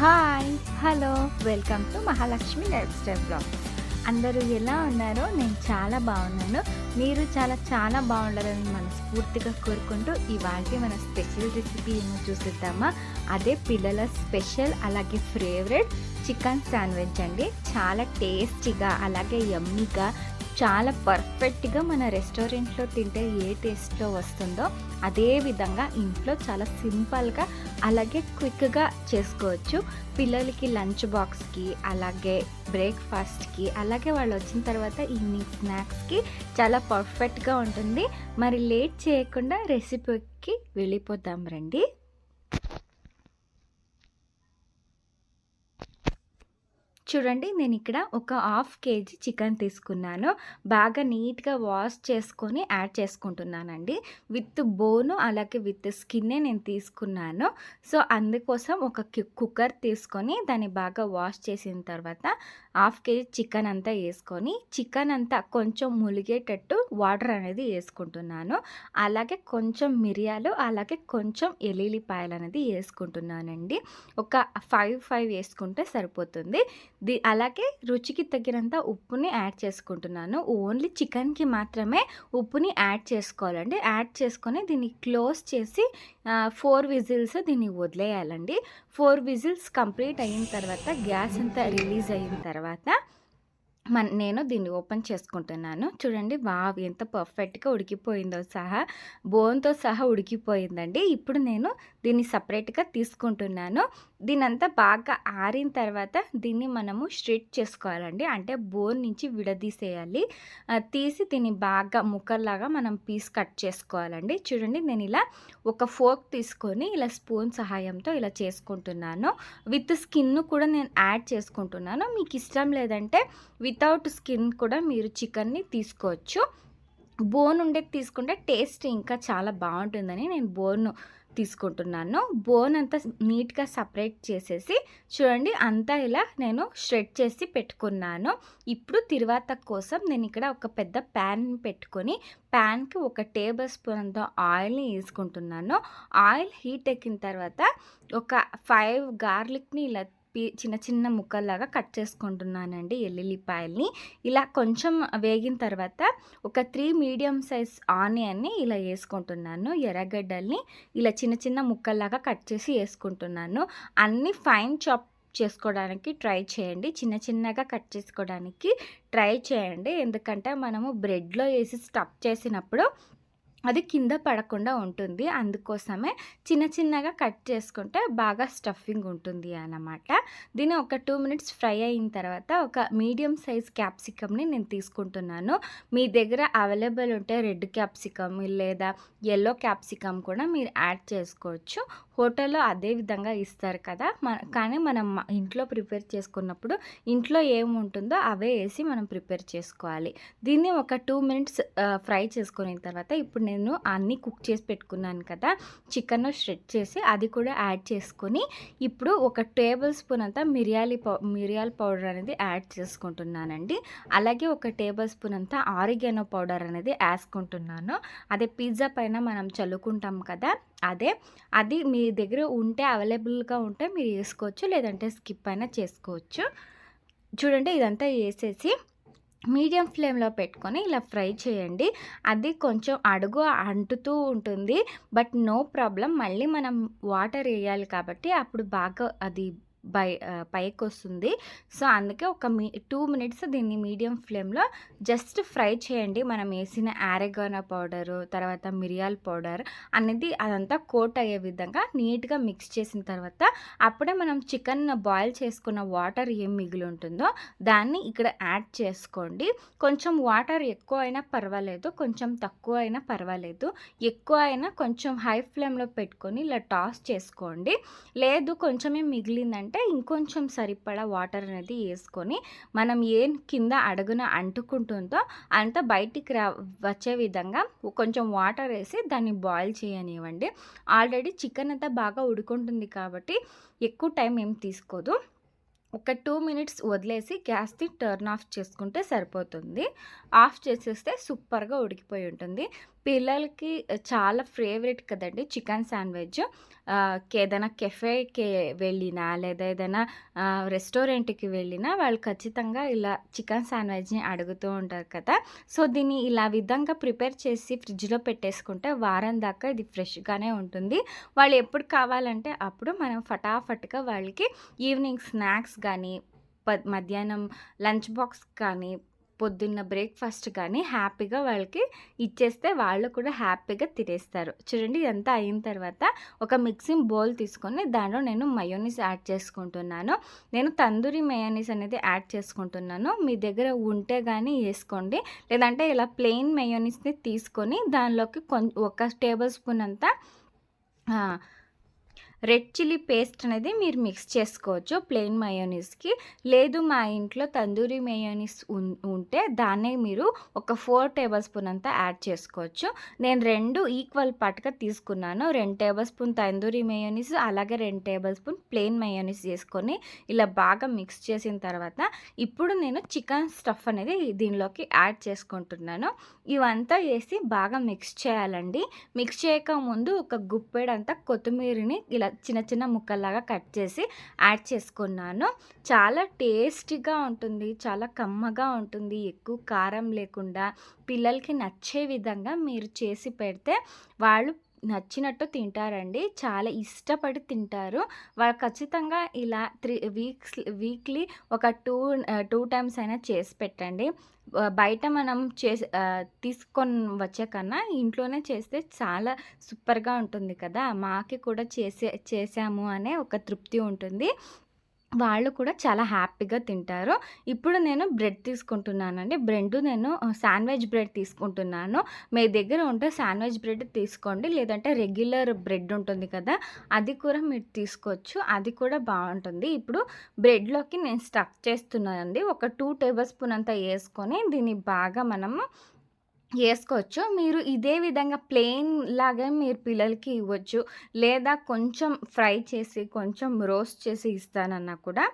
Hi hello welcome to Mahalakshmi life style blog అందరూ ఎలా ఉన్నారో నేను చాలా బాగున్నాను. మీరు చాలా చాలా బాగుండాలని మనస్ఫూర్తిగా కోరుకుంటూ ఇవాళ మన స్పెషల్ రెసిపీ ఏమో చూసిద్దామా? అదే పిల్లల స్పెషల్ అలాగే ఫేవరెట్ చికెన్ శాండ్విచ్ అండి. చాలా టేస్టీగా అలాగే యమ్మీగా చాలా పర్ఫెక్ట్గా మన రెస్టారెంట్లో తింటే ఏ టేస్ట్లో వస్తుందో అదే విధంగా ఇంట్లో చాలా సింపుల్గా అలాగే క్విక్గా చేసుకోవచ్చు. పిల్లలకి లంచ్ బాక్స్కి అలాగే బ్రేక్ఫాస్ట్కి అలాగే వాళ్ళు వచ్చిన తర్వాత ఈవినింగ్ స్నాక్స్కి చాలా పర్ఫెక్ట్గా ఉంటుంది. మరి లేట్ చేయకుండా రెసిపీకి వెళ్ళిపోతాం రండి. చూడండి నేను ఇక్కడ ఒక హాఫ్ కేజీ చికెన్ తీసుకున్నాను. బాగా నీట్గా వాష్ చేసుకొని యాడ్ చేసుకుంటున్నానండి. విత్ బోను అలాగే విత్ స్కిన్నే నేను తీసుకున్నాను. సో అందుకోసం ఒక కుక్కర్ తీసుకొని దాన్ని బాగా వాష్ చేసిన తర్వాత హాఫ్ కేజీ చికెన్ అంతా వేసుకొని చికెన్ అంతా కొంచెం ములిగేటట్టు వాటర్ అనేది వేసుకుంటున్నాను. అలాగే కొంచెం మిరియాలు అలాగే కొంచెం ఎల్లిపాయలు అనేది వేసుకుంటున్నానండి. ఒక ఫైవ్ ఫైవ్ వేసుకుంటే సరిపోతుంది. ది అలాగే రుచికి తగినంత ఉప్పుని యాడ్ చేసుకుంటున్నాను. ఓన్లీ చికెన్కి మాత్రమే ఉప్పుని యాడ్ చేసుకోవాలండి. యాడ్ చేసుకొని దీన్ని క్లోజ్ చేసి ఫోర్ విజిల్స్ దీన్ని వదిలేయాలండి. ఫోర్ విజిల్స్ కంప్లీట్ అయిన తర్వాత గ్యాస్ అంతా రిలీజ్ అయిన తర్వాత మన నేను దీన్ని ఓపెన్ చేసుకుంటున్నాను. చూడండి వావ్ ఎంత పర్ఫెక్ట్గా ఉడికిపోయిందో సహా బోన్తో సహా ఉడికిపోయిందండి. ఇప్పుడు నేను దీన్ని సపరేట్గా తీసుకుంటున్నాను. దీనంతా బాగా ఆరిన తర్వాత దీన్ని మనము స్ట్రెట్ చేసుకోవాలండి. అంటే బోన్ నుంచి విడదీసేయాలి. తీసి దీన్ని బాగా ముక్కల్లాగా మనం పీస్ కట్ చేసుకోవాలండి. చూడండి నేను ఇలా ఒక ఫోక్ తీసుకొని ఇలా స్పూన్ సహాయంతో ఇలా చేసుకుంటున్నాను. విత్ స్కిన్ కూడా నేను యాడ్ చేసుకుంటున్నాను. మీకు ఇష్టం లేదంటే వితౌట్ స్కిన్ కూడా మీరు చికెన్ని తీసుకోవచ్చు. బోన్ ఉండేది తీసుకుంటే టేస్ట్ ఇంకా చాలా బాగుంటుందని నేను బోన్ తీసుకుంటున్నాను. బోన్ అంతా నీట్గా సపరేట్ చేసేసి చూడండి అంతా ఇలా నేను స్ట్రెడ్ చేసి పెట్టుకున్నాను. ఇప్పుడు తిరువాత కోసం నేను ఇక్కడ ఒక పెద్ద ప్యాన్ పెట్టుకొని ప్యాన్కి ఒక టేబుల్ స్పూన్ అంత ఆయిల్ని వేసుకుంటున్నాను. ఆయిల్ హీట్ ఎక్కిన తర్వాత ఒక ఫైవ్ గార్లిక్ని ఇలా చిన్న చిన్న ముక్కల్లాగా కట్ చేసుకుంటున్నానండి ఎల్లుల్లిపాయల్ని. ఇలా కొంచెం వేగిన తర్వాత ఒక త్రీ మీడియం సైజ్ ఆనియన్ని ఇలా వేసుకుంటున్నాను ఎర్రగడ్డల్ని ఇలా చిన్న చిన్న ముక్కల్లాగా కట్ చేసి వేసుకుంటున్నాను. అన్నీ ఫైన్ చాప్ చేసుకోవడానికి ట్రై చేయండి చిన్న చిన్నగా కట్ చేసుకోవడానికి ట్రై చేయండి. ఎందుకంటే మనము బ్రెడ్లో వేసి స్టఫ్ చేసినప్పుడు అది కింద పడకుండా ఉంటుంది. అందుకోసమే చిన్న చిన్నగా కట్ చేసుకుంటే బాగా స్టఫింగ్ ఉంటుంది అన్నమాట. దీన్ని ఒక టూ మినిట్స్ ఫ్రై అయిన తర్వాత ఒక మీడియం సైజ్ క్యాప్సికమ్ని నేను తీసుకుంటున్నాను. మీ దగ్గర అవైలబుల్ ఉంటే రెడ్ క్యాప్సికమ్ లేదా ఎల్లో క్యాప్సికమ్ కూడా మీరు యాడ్ చేసుకోవచ్చు. హోటల్లో అదే విధంగా ఇస్తారు కదా. మన కానీ మనం ఇంట్లో ప్రిపేర్ చేసుకున్నప్పుడు ఇంట్లో ఏముంటుందో అవే వేసి మనం ప్రిపేర్ చేసుకోవాలి. దీన్ని ఒక టూ మినిట్స్ ఫ్రై చేసుకున్న తర్వాత ఇప్పుడు నేను అన్నీ కుక్ చేసి పెట్టుకున్నాను కదా. చికెన్ స్ట్రెచ్ చేసి అది కూడా యాడ్ చేసుకొని ఇప్పుడు ఒక టేబుల్ స్పూన్ అంతా మిరియాలి పౌ మిరియాల పౌడర్ అనేది యాడ్ చేసుకుంటున్నానండి. అలాగే ఒక టేబుల్ స్పూన్ అంతా ఆరిగానో పౌడర్ అనేది వేసుకుంటున్నాను. అదే పిజ్జా పైన మనం చల్లుకుంటాం కదా. అదే అది మీ దగ్గర ఉంటే అవైలబుల్గా ఉంటే మీరు వేసుకోవచ్చు లేదంటే స్కిప్ అయినా చేసుకోవచ్చు. చూడండి ఇదంతా వేసేసి మీడియం ఫ్లేమ్లో పెట్టుకొని ఇలా ఫ్రై చేయండి. అది కొంచెం అడుగు అంటుతూ ఉంటుంది. బట్ నో ప్రాబ్లం మళ్ళీ మనం వాటర్ వేయాలి కాబట్టి అప్పుడు బాగా అది బై పైకి వస్తుంది సో అందుకే ఒక మీ టూ మినిట్స్ దీన్ని మీడియం ఫ్లేమ్లో జస్ట్ ఫ్రై చేయండి. మనం వేసిన ఆరెగానా పౌడరు తర్వాత మిరియాల పౌడర్ అనేది అదంతా కోట్ అయ్యే విధంగా నీట్గా మిక్స్ చేసిన తర్వాత అప్పుడే మనం చికెన్ బాయిల్ చేసుకున్న వాటర్ ఏం మిగిలి ఉంటుందో దాన్ని ఇక్కడ యాడ్ చేసుకోండి. కొంచెం వాటర్ ఎక్కువ అయినా పర్వాలేదు కొంచెం తక్కువ అయినా పర్వాలేదు. ఎక్కువ అయినా కొంచెం హై ఫ్లేమ్లో పెట్టుకొని ఇలా టాస్ చేసుకోండి. లేదు కొంచెమే మిగిలిందంటే అంటే ఇంకొంచెం సరిపడా వాటర్ అనేది వేసుకొని మనం ఏం కింద అడుగున అంటుకుంటుందో అంత బయటికి రా వచ్చే విధంగా కొంచెం వాటర్ వేసి దాన్ని బాయిల్ చేయనివ్వండి. ఆల్రెడీ చికెన్ అంతా బాగా ఉడుకుంటుంది కాబట్టి ఎక్కువ టైం ఏం తీసుకోదు. ఒక టూ మినిట్స్ వదిలేసి గ్యాస్ని టర్న్ ఆఫ్ చేసుకుంటే సరిపోతుంది. ఆఫ్ చేసేస్తే సూపర్గా ఉడికిపోయి ఉంటుంది. పిల్లలకి చాలా ఫేవరెట్ కదండి చికెన్ శాండ్విచ్. ఏదైనా కెఫేకి వెళ్ళినా, లేదా ఏదైనా రెస్టారెంట్‌కి వెళ్ళినా వాళ్ళు ఖచ్చితంగా ఇలా చికెన్ శాండ్విచ్‌ని అడుగుతూ ఉంటారు కదా! సో, దీన్ని ఇలా విధంగా ప్రిపేర్ చేసి ఫ్రిడ్జ్‌లో పెట్టేసుకుంటే వారం దాకా ఇది ఫ్రెష్‌గానే ఉంటుంది. వాళ్ళు ఎప్పుడు కావాలంటే అప్పుడు మనం ఫటాఫట్‌గా వాళ్ళకి ఈవినింగ్ స్నాక్స్ కానీ మధ్యాహ్నం లంచ్ బాక్స్ కానీ, పొద్దున్న బ్రేక్‌ఫాస్ట్ కానీ హ్యాపీగా వాళ్ళకి ఇచ్చేస్తే వాళ్ళు కూడా హ్యాపీగా తినేస్తారు. చూడండి ఇదంతా అయిన తర్వాత ఒక మిక్సింగ్ బౌల్ తీసుకొని దాంట్లో నేను మయోనీస్ యాడ్ చేసుకుంటున్నాను. నేను తందూరి మయోనీస్ అనేది యాడ్ చేసుకుంటున్నాను. మీ దగ్గర ఉంటే కానీ వేసుకోండి లేదంటే ఇలా ప్లెయిన్ మయోనీస్‌ని తీసుకొని దానిలోకి కొం ఒక టేబుల్ స్పూన్ అంతా రెడ్ చిల్లీ పేస్ట్ అనేది మీరు మిక్స్ చేసుకోవచ్చు ప్లెయిన్ మయోనీస్‌కి. లేదు మా ఇంట్లో తందూరి మయోనీస్ ఉంటే దాన్నే మీరు ఒక ఫోర్ టేబుల్ స్పూన్ అంతా యాడ్ చేసుకోవచ్చు. నేను రెండు ఈక్వల్ పార్ట్‌గా తీసుకున్నాను. రెండు టేబుల్ స్పూన్ తందూరి మయోనీస్ అలాగే రెండు టేబుల్ స్పూన్ ప్లెయిన్ మయోనీస్ చేసుకొని ఇలా బాగా మిక్స్ చేసిన తర్వాత ఇప్పుడు నేను చికెన్ స్టఫ్ అనేది దీనిలోకి యాడ్ చేసుకుంటున్నాను. ఇవంతా వేసి బాగా మిక్స్ చేయాలండి. మిక్స్ చేయకముందు ఒక గుప్పెడంతా కొత్తిమీరని ఇలా చిన్న చిన్న ముక్కల్లాగా కట్ చేసి యాడ్ చేసుకున్నాను. చాలా టేస్టీగా ఉంటుంది. చాలా కమ్మగా ఉంటుంది. ఎక్కువ కారం లేకుండా పిల్లలకి నచ్చే విధంగా మీరు చేసి పెడితే వాళ్ళు నచ్చినట్టు తింటారండి. చాలా ఇష్టపడి తింటారు. వాళ్ళు ఖచ్చితంగా ఇలా త్రీ వీక్స్ వీక్లీ ఒక టూ టూ టైమ్స్ అయినా చేసి పెట్టండి. బయట మనం చేసి తీసుకొని వచ్చే కన్నా ఇంట్లోనే చేస్తే చాలా సూపర్‌గా ఉంటుంది కదా! మాకి కూడా చేసే చేసాము అనే ఒక తృప్తి ఉంటుంది. వాళ్ళు కూడా చాలా హ్యాపీగా తింటారు. ఇప్పుడు నేను బ్రెడ్ తీసుకుంటున్నానండి. బ్రెడ్ నేను శాండ్విచ్ బ్రెడ్ తీసుకుంటున్నాను. మీ దగ్గర ఉంటే శాండ్విచ్ బ్రెడ్ తీసుకోండి. లేదంటే రెగ్యులర్ బ్రెడ్ ఉంటుంది కదా! అది కూడా మీరు తీసుకోవచ్చు. అది కూడా బాగుంటుంది ఇప్పుడు బ్రెడ్‌లోకి నేను స్టఫ్ చేస్తున్నానండి. ఒక టూ టేబుల్ స్పూన్ అంతా వేసుకొని దీన్ని బాగా మనము వేసుకోవచ్చు మీరు ఇదే విధంగా ప్లెయిన్ లాగా మీరు పిల్లలకి ఇవ్వచ్చు. లేదా కొంచెం ఫ్రై చేసి, కొంచెం రోస్ట్ చేసి ఇస్తానన్నా కూడా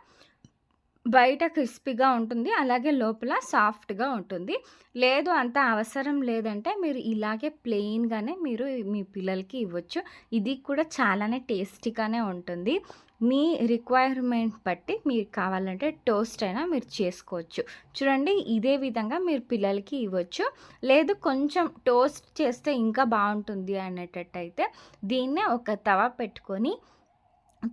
బయట క్రిస్పీగా ఉంటుంది. అలాగే లోపల సాఫ్ట్‌గా ఉంటుంది. లేదు అంత అవసరం లేదంటే మీరు ఇలాగే ప్లెయిన్‌గానే మీరు మీ పిల్లలకి ఇవ్వచ్చు. ఇది కూడా చాలానే టేస్టీగానే ఉంటుంది. మీ రిక్వైర్మెంట్ బట్టి మీరు కావాలంటే టోస్ట్ అయినా మీరు చేసుకోవచ్చు. చూడండి ఇదే విధంగా మీరు పిల్లలకి ఇవ్వచ్చు. లేదు కొంచెం టోస్ట్ చేస్తే ఇంకా బాగుంటుంది అనేటట్టయితే దీన్నే ఒక తవ పెట్టుకొని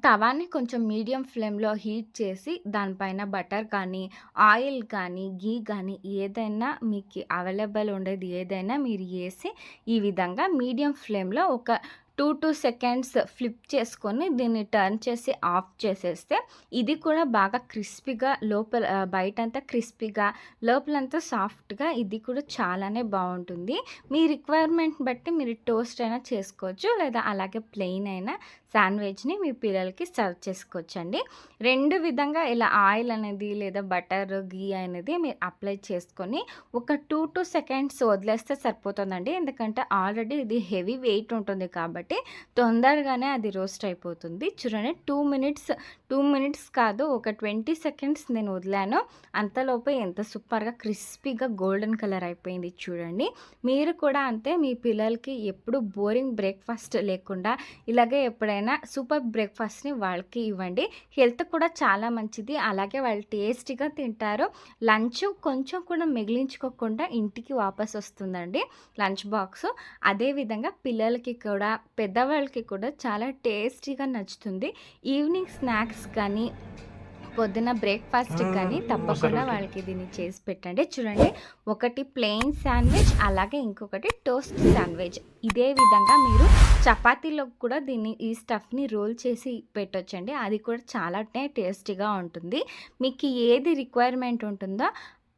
తవాని కొంచెం మీడియం ఫ్లేమ్‌లో హీట్ చేసి దానిపైన బటర్ కానీ, ఆయిల్ కానీ, ఘీ కానీ ఏదైనా మీకు అవైలబుల్ ఉండేది ఏదైనా మీరు వేసి ఈ విధంగా మీడియం ఫ్లేమ్‌లో ఒక 2, 2 సెకండ్స్ ఫ్లిప్ చేసుకొని దీన్ని టర్న్ చేసి ఆఫ్ చేసేస్తే ఇది కూడా బాగా క్రిస్పీగా లోపల బయటంతా క్రిస్పీగా లోపలంతా సాఫ్ట్‌గా ఇది కూడా చాలానే బాగుంటుంది మీ రిక్వైర్మెంట్ బట్టి మీరు టోస్ట్ అయినా చేసుకోవచ్చు. లేదా అలాగే ప్లెయిన్ అయినా శాండ్విచ్‌ని మీ పిల్లలకి సర్వ్ చేసుకోవచ్చండి. రెండు విధంగా ఇలా ఆయిల్ అనేది లేదా బటర్, ఘీ అనేది మీరు అప్లై చేసుకొని ఒక 2, 2 సెకండ్స్ వదిలేస్తే సరిపోతుందండి. ఎందుకంటే ఆల్రెడీ ఇది హెవీ వెయిట్ ఉంటుంది కాబట్టి తొందరగానే అది రోస్ట్ అయిపోతుంది. చూడండి టూ మినిట్స్ టూ మినిట్స్ కాదు ఒక 20 సెకండ్స్ నేను వదిలాను. అంతలోపే ఎంత సూపర్‌గా క్రిస్పీగా గోల్డెన్ కలర్ అయిపోయింది చూడండి. మీరు కూడా అంతే మీ పిల్లలకి ఎప్పుడు బోరింగ్ బ్రేక్‌ఫాస్ట్ లేకుండా ఇలాగే ఎప్పుడైనా సూపర్ బ్రేక్‌ఫాస్ట్‌ని వాళ్ళకి ఇవ్వండి. హెల్త్ కూడా చాలా మంచిది. అలాగే వాళ్ళు టేస్టీగా తింటారు. లంచ్ కొంచెం కూడా మిగిలించుకోకుండా ఇంటికి వాపస్ వస్తుందండి లంచ్ బాక్స్ అదేవిధంగా పిల్లలకి కూడా పెద్దవాళ్ళకి కూడా చాలా టేస్టీగా నచ్చుతుంది. ఈవినింగ్ స్నాక్స్ కానీ, పొద్దున బ్రేక్‌ఫాస్ట్‌కి కానీ తప్పకుండా వాళ్ళకి దీన్ని చేసి పెట్టండి. చూడండి ఒకటి ప్లెయిన్ శాండ్విచ్ అలాగే ఇంకొకటి టోస్ట్ శాండ్విచ్. ఇదే విధంగా మీరు చపాతీలోకి కూడా దీన్ని ఈ స్టఫ్‌ని రోల్ చేసి పెట్టొచ్చండి. అది కూడా చాలానే టేస్టీగా ఉంటుంది. మీకు ఏది రిక్వైర్మెంట్ ఉంటుందో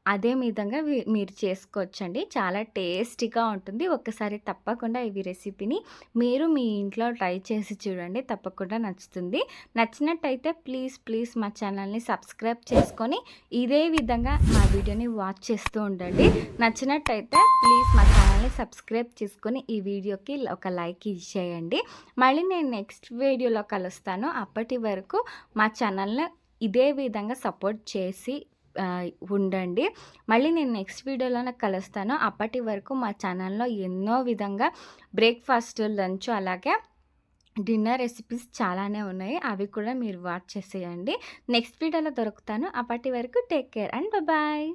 అదే విధంగా మీరు చేసుకోవచ్చండి. చాలా టేస్టీగా ఉంటుంది. ఒక్కసారి తప్పకుండా ఈ రెసిపీని మీరు మీ ఇంట్లో ట్రై చేసి చూడండి. తప్పకుండా నచ్చుతుంది. నచ్చినట్టయితే ప్లీజ్, ప్లీజ్ మా ఛానల్‌ని సబ్స్క్రైబ్ చేసుకొని ఇదే విధంగా మా వీడియోని వాచ్ చేస్తూ ఉండండి. నచ్చినట్టయితే ప్లీజ్ మా ఛానల్‌ని సబ్స్క్రైబ్ చేసుకొని ఈ వీడియోకి ఒక లైక్ ఇచ్చేయండి. మళ్ళీ నేను నెక్స్ట్ వీడియోలో కలుస్తాను. అప్పటి వరకు మా ఛానల్‌ని ఇదే విధంగా సపోర్ట్ చేసి ఉండండి. మళ్ళీ నేను నెక్స్ట్ వీడియోలోనే కలుస్తాను. అప్పటి వరకు మా ఛానల్‌లో ఎన్నో విధంగా బ్రేక్‌ఫాస్ట్, లంచ్ అలాగే డిన్నర్ రెసిపీస్ చాలానే ఉన్నాయి. అవి కూడా మీరు వాచ్ చేసేయండి. నెక్స్ట్ వీడియోలో దొరుకుతాను. అప్పటి వరకు టేక్ కేర్ అండ్ బాయ్.